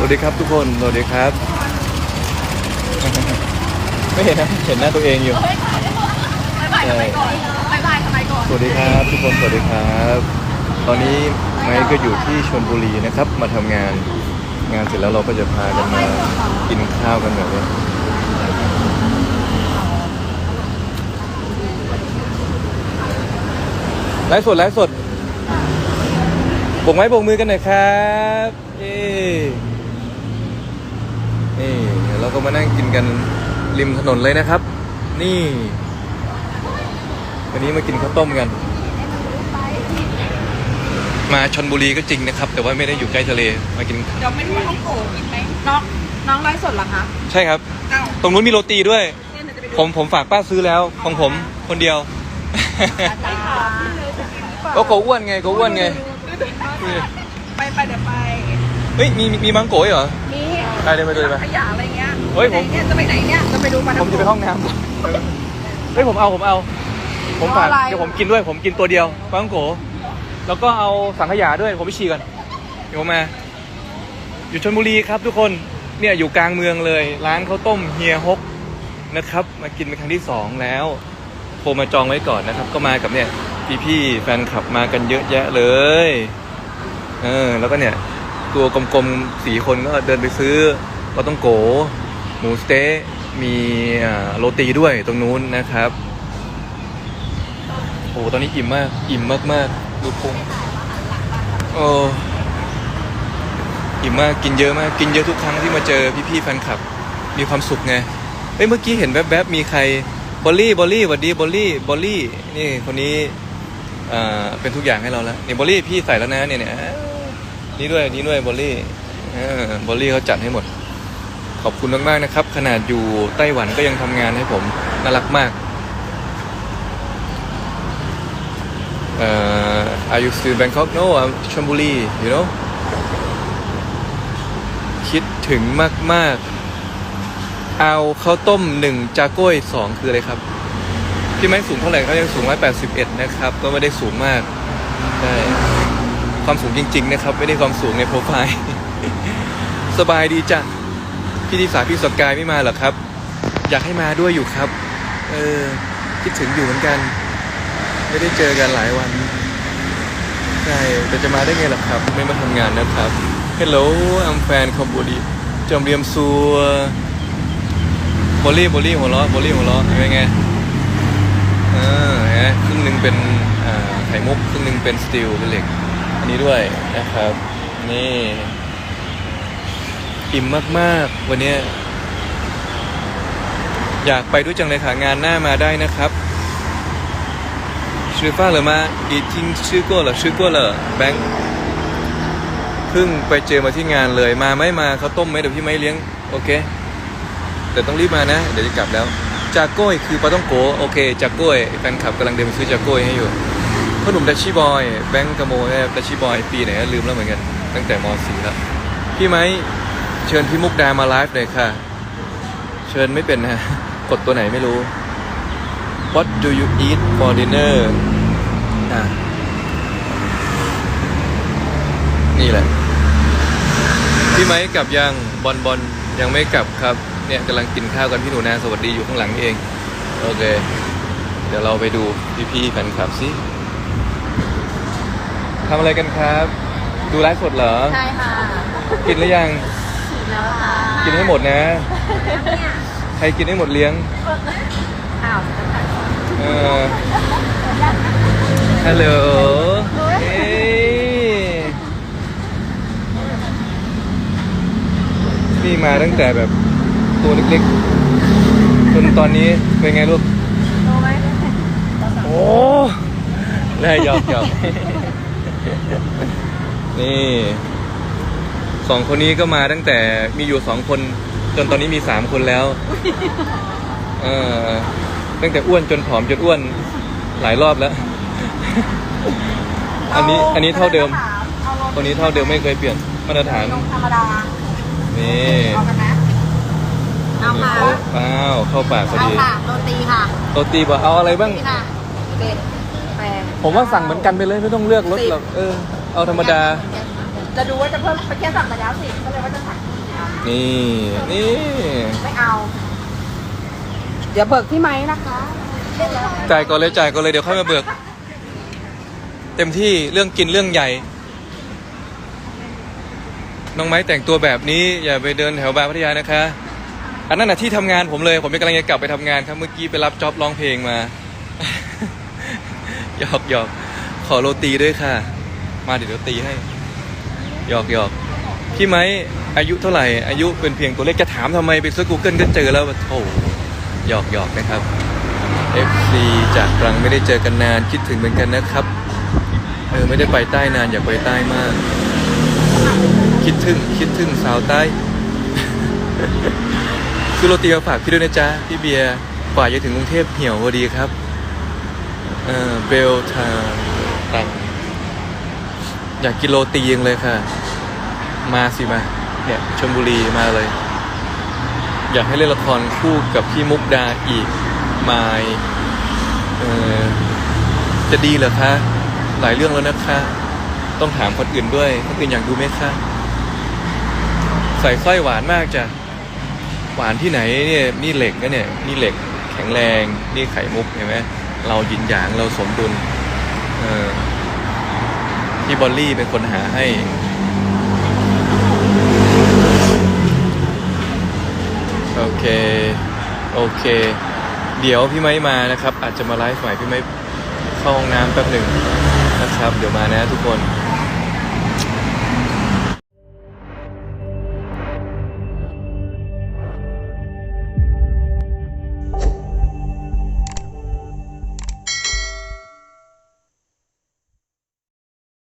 สวัสดีครับทุกคน สวัสดีครับ ไม่เห็นนะ เห็นหน้าตัวเองอยู่ บายบายทำไมก่อนบายบายทำไมก่อนสวัสดีครับทุกคน สวัสดีครับ ตอนนี้ไม้ก็อยู่ที่ชลบุรีนะครับ มาทำงาน งานเสร็จแล้วเราก็จะพากันมากินข้าวกันแบบนี้ไลฟ์สดไลฟ์สดโบกไม้โบกมือกันหน่อยครับ เย้ นี่เราก็มานั่งกินกันริมถนนเลยนะครับ นี่ วันนี้มากินข้าวต้มกัน มาชนบุรีก็จริงนะครับ แต่ว่าไม่ได้อยู่ใกล้ทะเลมากิน เดี๋ยวไม่รู้ว่าห้องโกกินไหมน้องน้องไลฟ์สดเหรอคะใช่ครับ เอ้าตรงนู้นมีโรตีด้วยเนี่ยเดี๋ยวจะไปดูผมผมฝากป้าซื้อแล้วของผมคนเดียวได้ค่ะก็โกอ้วนไงโกอ้วนไง ไปไปเดี๋ยวไป เฮ้ยมีมีมีมังโกยเหรอนี่ ได้เลยไปเลยไป ขยะอะไรเงี้ยเฮ้ยผม ไหนเนี่ยจะไปไหนเนี่ยจะไปดูปลาผมจะไปห้องน้ำเฮ้ยผมเอาผมเอา ผมฝากเอาอะไร เดี๋ยวผมกินด้วยผมกินตัวเดียวมังโกแล้วก็เอาสังขยาด้วยผมไปฉี่ก่อนเดี๋ยวผมมา อยู่ชลบุรีครับทุกคนเนี่ยอยู่กลางเมืองเลย ร้านข้าวต้มเฮียฮกนะครับ มากินเป็นครั้งที่สองแล้วโทรมาจองไว้ก่อนนะครับ ก็มากับเนี่ยพี่ๆแฟนคลับมากันเยอะแยะเลย เออแล้วก็เนี่ย ตัวกลมๆสีคนก็เดินไปซื้อก็ต้องโก หมูสเต๊ะมีโรตีด้วยตรงนู้นนะครับโอ้ตอนนี้อิ่มมาก อิ่มมากๆดูพุงโอ้อิ่มมากกินเยอะมากกินเยอะทุกครั้งที่มาเจอพี่ๆแฟนคลับ มีความสุขไงเอ้ยเมื่อกี้เห็นแวบๆมีใครบอลลี่บอลลี่หวัดดีบอลลี่บอลลี่นี่คนนี้อ่าเป็นทุกอย่างให้เราแล้วนี่บอลลี่พี่ใส่แล้วนะเนี่ยเนี่ย นี่ด้วยนี่ด้วยบอลลี่บอลลี่เขาจัดให้หมด ขอบคุณมากๆนะครับ ขนาดอยู่ไต้หวันก็ยังทำงานให้ผม น่ารักมากเอ่อ Are you still Bangkok No I'm ชลบุรี you know คิดถึงมาก ๆ เอาข้าวต้มหนึ่งจาก้วยสองคืออะไรครับ พี่ไม้สูงเท่าไหร่เขายังสูง 181 นะครับ ก็ไม่ได้สูงมากใช่ ความสูงจริง ๆ นะครับ ไม่ได้ความสูงในโปรไฟล์ สบายดีจ้ะพี่ทิสาพี่สกายไม่มาเหรอครับ อยากให้มาด้วยอยู่ครับ เออคิดถึงอยู่เหมือนกัน ไม่ได้เจอกันหลายวันใช่แต่จะมาได้ไงล่ะครับ ไม่มาทำงานนะครับ Hello I'm fan คอมบูดีจอมเรียมซัวบอลลี่บอลลี่หัวเราะบอลลี่หัวเราะเป็นไงเออเห็นไหมครึ่งหนึ่งเป็นไข่มุกครึ่งหนึ่งเป็นสตีลเป็นเหล็ก นี้ด้วยนะครับ นี่อิ่มมากๆ วันนี้ อยากไปด้วยจังเลยค่ะงานหน้ามาได้นะครับชื่อฟ้าเหรือมาอีทิ้งชื่อกัวเหรอชื่อกัวเหรอแบงค์เพิ่งไปเจอมาที่งานเลยมาไหม่มาเขาต้มไหมเดี๋ยวพี่ไม่เลี้ยง โอเค แต่ต้องรีบมานะ เดี๋ยวจะกลับแล้วจากโก้ยคือปลาต้องโกโอเคจากโก้ยแฟนคลับกำลังเดินไปซื้อจากโก้ยให้อยู่ พ่อหนุ่มดัชชี่บอยแบงค์กะโมดัชชี่บอยปีไหนก็ลืมแล้วเหมือนกัน ตั้งแต่ม .4 แล้วพี่ไหมเชิญพี่มุกดามาไลฟ์หน่อยค่ะ เชิญไม่เป็นนะกดตัวไหนไม่รู้ What do you eat for dinner อะนี่แหละ พี่ไหมกลับยังบอลบอลยังไม่กลับครับ เนี่ยกำลังกินข้าวกันพี่หนูนาสวัสดีอยู่ข้างหลังนี่เอง โอเค เดี๋ยวเราไปดูพี่ๆแฟนคลับสิ ทำอะไรกันครับ ดูไลฟ์สดเหรอ ใช่ค่ะกินหรือยังแล้วค่ะกินให้หมดนะใครกินให้หมดเลี้ยง อ้าวเออฮัลโหลเอ้ยนี่มาตั้งแต่แบบตัวเล็กๆ จนตอนนี้เป็นไงลูกรู้ไหม โอ้ ได้หยอกหยอก นี่สองคนนี้ก็มาตั้งแต่มีอยู่สองคน จนตอนนี้มีสามคนแล้ว เออตั้งแต่อ้วนจนผอมจนอ้วนหลายรอบแล้ว อันนี้อันนี้เท่าเดิม ตัวนี้เท่าเดิมไม่เคยเปลี่ยนมาตรฐานนมธรรมดา นี่เอากันนะเอาค่ะโอ้ว้าวเข้าปากพอเอาดีค่ะโรตีค่ะโรตีบอกเอาอะไรบ้าง นี่ค่ะเป็ด แปลงผมว่าสั่งเหมือนกันไปเลยไม่ต้องเลือกรสหรอกเออเอาธรรมดา จะดูว่าจะเพิ่มไปเทียบสั่งมาแล้วสิก็เลยว่าจะสั่งนี่นี่ไม่เอา เดี๋ยวเบิกที่ไหมนะคะจ่ายก่อนเลยจ่ายก่อนเลยเดี๋ยวค่อยมาเบิก เต็มที่เรื่องกินเรื่องใหญ่ น้องไม้แต่งตัวแบบนี้ อย่าไปเดินแถวบางพัทยานะคะ อันนั้นน่ะที่ทำงานผมเลย ผมกำลังจะกลับไปทำงานครับเมื่อกี้ไปรับจ็อบร้องเพลงมา หยอกหยอกขอโรตีด้วยค่ะ มาเดี๋ยวเดี๋ยวตีให้หยอกหยอกพี่ไม้อายุเท่าไหร่ อายุเป็นเพียงตัวเลขจะถามทำไมไปซิร์ชกูเกิลก็เจอแล้วโอ้หยอกหยอกนะครับ FC จากตรังไม่ได้เจอกันนานคิดถึงเหมือนกันนะครับเออไม่ได้ไปใต้นานอยากไปใต้มาก คิดถึงคิดถึงสาวใต้คือโรตีมาฝากพี่ด้วยนะจ๊ะพี่เบียร์กว่าจะถึงกรุงเทพเหี่ยวพอดีครับ เออเบลทางตังอยากกินโรตียังเลยค่ะ มาสิมา เนี่ยชลบุรีมาเลย อยากให้เล่นละครคู่กับพี่มุกดาอีกมายเออจะดีเหรอคะ หลายเรื่องแล้วนะคะ ต้องถามคนอื่นด้วย คนอื่นอยากดูไหมคะ ใส่สร้อยหวานมากจ้ะ หวานที่ไหนเนี่ย นี่เหล็กนะเนี่ย นี่เหล็กแข็งแรง นี่ไข่มุกเห็นไหม เราหยินหยางเราสมดุลเออพี่บอลลี่เป็นคนหาให้ โอเค โอเค เดี๋ยวพี่ไม้มานะครับ อาจจะมาไลฟ์ใหม่พี่ไม้เข้าห้องน้ำแป๊บหนึ่งนะครับ เดี๋ยวมานะทุกคน